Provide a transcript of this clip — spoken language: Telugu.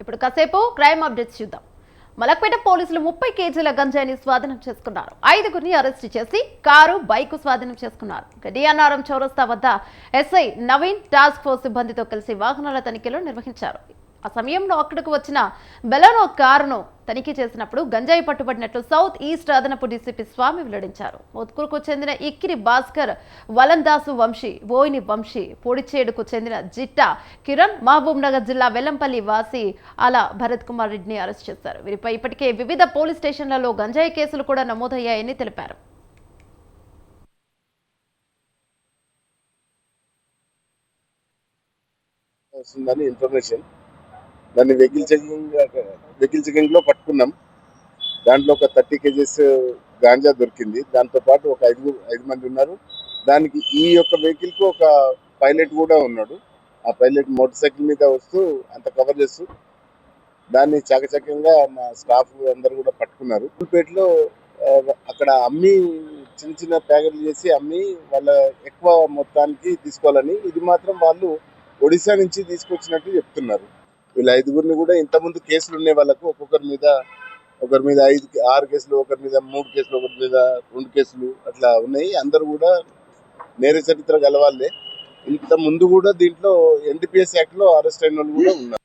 ఇప్పుడు కాసేపు క్రైమ్ అప్డేట్స్ చూద్దాం. మలక్పేట పోలీసులు ముప్పై కేజీల గంజాయిని స్వాధీనం చేసుకున్నారు. ఐదుగురిని అరెస్ట్ చేసి కారు బైక్ స్వాధీనం చేసుకున్నారు. డిఎన్ఆర్ఎం చౌరస్తా వద్ద ఎస్ఐ నవీన్ టాస్క్ ఫోర్స్ సిబ్బందితో కలిసి వాహనాల తనిఖీలు నిర్వహించారు. ఆ సమయంలో అక్కడకు వచ్చిన బెలనో కారును తనిఖీ చేసినప్పుడు గంజాయి పట్టుబడినట్లు సౌత్ ఈస్ట్ అదనపు డీసీపీ స్వామి వెల్లడించారు. మోత్కూరుకు చెందిన ఇక్కిరి భాస్కర్ వలందాసు వంశీ బోయిని వంశీ పొడిచేడుకు చెందిన జిట్టా కిరణ్ మహబూబ్ నగర్ జిల్లా వెల్లంపల్లి వాసి అలా భరత్ కుమార్ రెడ్డిని అరెస్ట్ చేశారు. వీరిపై ఇప్పటికే వివిధ పోలీస్ స్టేషన్లలో గంజాయి కేసులు కూడా నమోదయ్యాయని తెలిపారు. వస్తుందని ఇన్ఫర్మేషన్ దాన్ని వెహికల్ చెకింగ్ వెహికల్ చెకింగ్లో పట్టుకున్నాం. దాంట్లో ఒక థర్టీ కేజీస్ గాంజా దొరికింది. దాంతో పాటు ఒక ఐదు ఐదు మంది ఉన్నారు. దానికి ఈ యొక్క వెహికల్కు ఒక పైలట్ కూడా ఉన్నాడు. ఆ పైలట్ మోటార్ సైకిల్ మీద వస్తూ అంత కవర్ చేస్తూ దాన్ని చకచకంగా మా స్టాఫ్ అందరు కూడా పట్టుకున్నారు. పేటలో అక్కడ అమ్మి చిన్న చిన్న ప్యాకెట్లు చేసి అమ్మి వాళ్ళ ఎక్కువ మొత్తానికి తీసుకోవాలని ఇది మాత్రం వాళ్ళు ఒడిశా నుంచి తీసుకొచ్చినట్టు చెప్తున్నారు. వీళ్ళ ఐదుగురిని కూడా ఇంతకుముందు కేసులు ఉన్నాయి వాళ్ళకు ఒక్కొక్కరి మీద ఒకరి మీద ఐదు ఆరు కేసులు ఒకరి మీద మూడు కేసులు ఒకరి మీద రెండు కేసులు అట్లా ఉన్నాయి. అందరు కూడా నేర చరిత్ర గలవాళ్ళే ఇంత ముందు కూడా దీంట్లో ఎన్డీపీఎస్ యాక్ట్లో అరెస్ట్ అయిన వాళ్ళు కూడా ఉన్నారు.